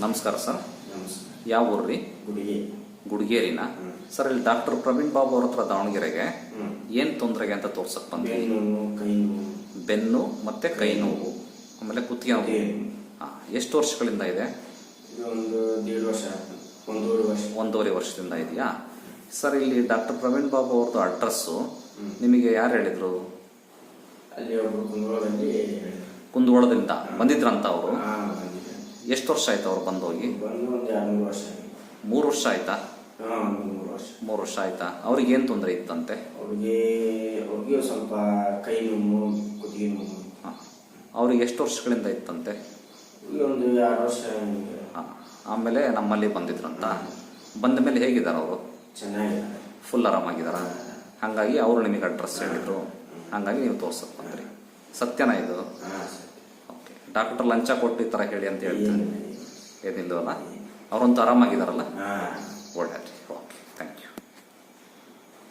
ನಮಸ್ಕಾರ ಸರ್. ಯಾವ ಊರ್ರಿ? ಗುಡಿಗೇರಿನ. ಸರ್ ಇಲ್ಲಿ ಡಾಕ್ಟರ್ ಪ್ರವೀಣ್ ಬಾಬು ಅವ್ರ ಹತ್ರ ದಾವಣಗೆರೆಗೆ ಏನ್ ತೊಂದರೆಗೆ ಅಂತ ತೋರ್ಸಕ್ ಬಂದ್ವಿ ಬೆನ್ನು ಕೈ ಬೆನ್ನು ಮತ್ತೆ ಕೈ ನೋವು. ಆಮೇಲೆ ಕುತ್ತಿಗೆ ನೋವು. ಎಷ್ಟು ವರ್ಷಗಳಿಂದ ಇದೆ? ಒಂದೂವರೆ ವರ್ಷ. ಒಂದೂವರೆ ವರ್ಷದಿಂದ ಇದೆಯಾ? ಸರ್ ಇಲ್ಲಿ ಡಾಕ್ಟರ್ ಪ್ರವೀಣ್ ಬಾಬು ಅವ್ರದ್ದು ಅಡ್ರೆಸ್ಸು ನಿಮಗೆ ಯಾರು ಹೇಳಿದ್ರು. ಕುಂದಗೋಳದಿಂದ ಬಂದಿದ್ರಂತ ಅವರು. ಎಷ್ಟು ವರ್ಷ ಆಯ್ತು ಅವ್ರು ಬಂದೋಗಿ? ಬಂದು ಹೋಗಿ ವರ್ಷ ಮೂರು ವರ್ಷ ಆಯ್ತಾ? ಮೂರು ವರ್ಷ. ಮೂರು ವರ್ಷ ಆಯ್ತಾ? ಅವ್ರಿಗೆ ಏನು ತೊಂದರೆ ಇತ್ತಂತೆ? ಅವ್ರಿಗೆ ಅವ್ರಿಗೆ ಸ್ವಲ್ಪ ಕೈ ನೋವು ಕುತ್ತಿಗೆ ನೋವು. ಹಾ. ಅವ್ರಿಗೆ ಎಷ್ಟು ವರ್ಷಗಳಿಂದ ಇತ್ತಂತೆ? ಒಂದು ಎರಡು ವರ್ಷ ಆಮೇಲೆ ನಮ್ಮಲ್ಲಿ ಬಂದಿದ್ರಂತ? ಬಂದ ಮೇಲೆ ಹೇಗಿದ್ದಾರೆ ಅವರು? ಫುಲ್ ಆರಾಮಾಗಿದ್ದಾರ? ಹಾಗಾಗಿ ಅವರು ನಿಮಗೆ ಅಡ್ರೆಸ್ ಹೇಳಿದ್ರು. ಹಾಗಾಗಿ ನೀವು ತೋರ್ಸಕ್ ಬಂದ್ರಿ. ಸತ್ಯನ ಇದು? ಡಾಕ್ಟರ್ ಲಂಚ ಕೊಟ್ಟು ಈ ಥರ ಹೇಳಿ ಅಂತ ಹೇಳ್ತಾರೆ. ಏನಿಲ್ಲ ಏನಿಲ್ಲವಲ್ಲ? ಅವ್ರಂತೂ ಆರಾಮಾಗಿದ್ದಾರಲ್ಲ ಒಳ್ಳೆ ಒಳ್ಳೆ